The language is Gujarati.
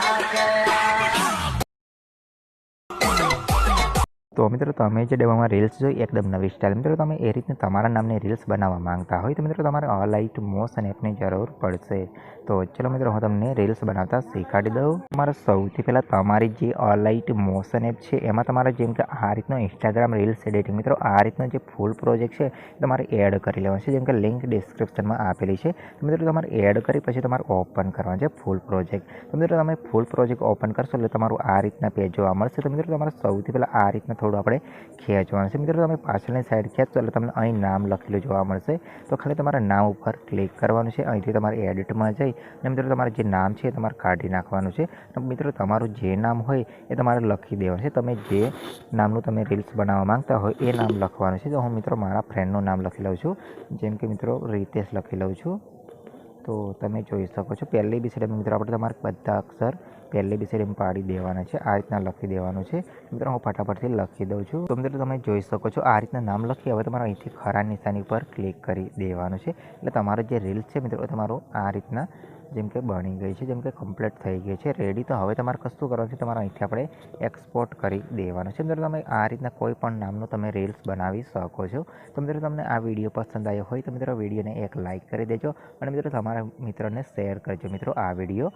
Okay. તો મિત્રો તમે જે ડબ્બામાં રીલ્સ જોઈ એકદમ નવી સ્ટાઇલ મિત્રો તમે એ રીતને તમારા નામની રીલ્સ બનાવવા માંગતા હોય તો મિત્રો તમારે અલાઇટ મોશન એપની જરૂર પડશે. તો ચલો મિત્રો હું તમને રીલ્સ બનાવતા શીખવાડી દઉં. તમારે સૌથી પહેલાં તમારી જે અલાઇટ મોશન એપ છે, એમાં તમારે જેમ કે આ રીતનો ઇન્સ્ટાગ્રામ રીલ્સ એડિટિંગ મિત્રો આ રીતનો જે ફૂલ પ્રોજેક્ટ છે તમારે એડ કરી લેવાનો છે. જેમ કે લિંક ડિસ્ક્રિપ્શનમાં આપેલી છે, તો મિત્રો તમારે એડ કરી પછી તમારે ઓપન કરવાનો છે ફૂલ પ્રોજેક્ટ તો મિત્રો તમે ફૂલ પ્રોજેક્ટ ઓપન કરશો એટલે તમારું આ રીતના પેજ જોવા મળશે. તો મિત્રો તમારે સૌથી પહેલાં આ રીતના થોડું આપણે ખેંચવાનું છે. મિત્રો, તમે પાછળની સાઈડ ખેંચશો એટલે તમને અહીં નામ લખેલું જોવા મળશે. તો ખાલી તમારા નામ ઉપર ક્લિક કરવાનું છે. અહીંથી તમારે એડિટમાં જઈ અને મિત્રો, તમારે જે નામ છે એ તમારે કાઢી નાખવાનું છે. મિત્રો, તમારું જે નામ હોય એ તમારે લખી દેવાનું છે. તમે જે નામનું તમે રીલ્સ બનાવવા માંગતા હોય એ નામ લખવાનું છે. તો હું મિત્રો, મારા ફ્રેન્ડનું નામ લખી લઉં છું. જેમ કે મિત્રો, રીતેશ લખી લઉં છું. તો તમે જોઈ શકો છો. પહેલી બી સાઈડ મિત્રો, આપણે તમારે બધા અક્ષર પહેલી બી સાઈડ પાડી દેવાના છે. આ રીતના લખી દેવાનું છે. મિત્રો, હું ફટાફટથી લખી દઉં છું. તો મિત્રો, તમે જોઈ શકો છો, આ રીતના નામ લખી હવે તમારે અહીંથી ખરા નિશાની પર ક્લિક કરી દેવાનું છે. એટલે તમારો જે રીલ્સ છે મિત્રો તમારું આ રીતના જેમ કે બની ગઈ છે, જેમ કે કમ્પ્લીટ થઈ ગઈ છે. રેડી તો હવે તમારે કશું કરવાનું છે, તમારે અહીંથી આપણે એક્સપોર્ટ કરી દેવાનું છે. મિત્રો, તમે આ રીતના કોઈ પણ નામનું તમે રીલ્સ બનાવી શકો છો. તો મિત્રો, તમને આ વીડિયો પસંદ આવ્યો હોય તો મિત્રો, વિડીયોને એક લાઇક કરી દેજો અને મિત્રો, તમારા મિત્રોને શેર કરજો મિત્રો આ વીડિયો.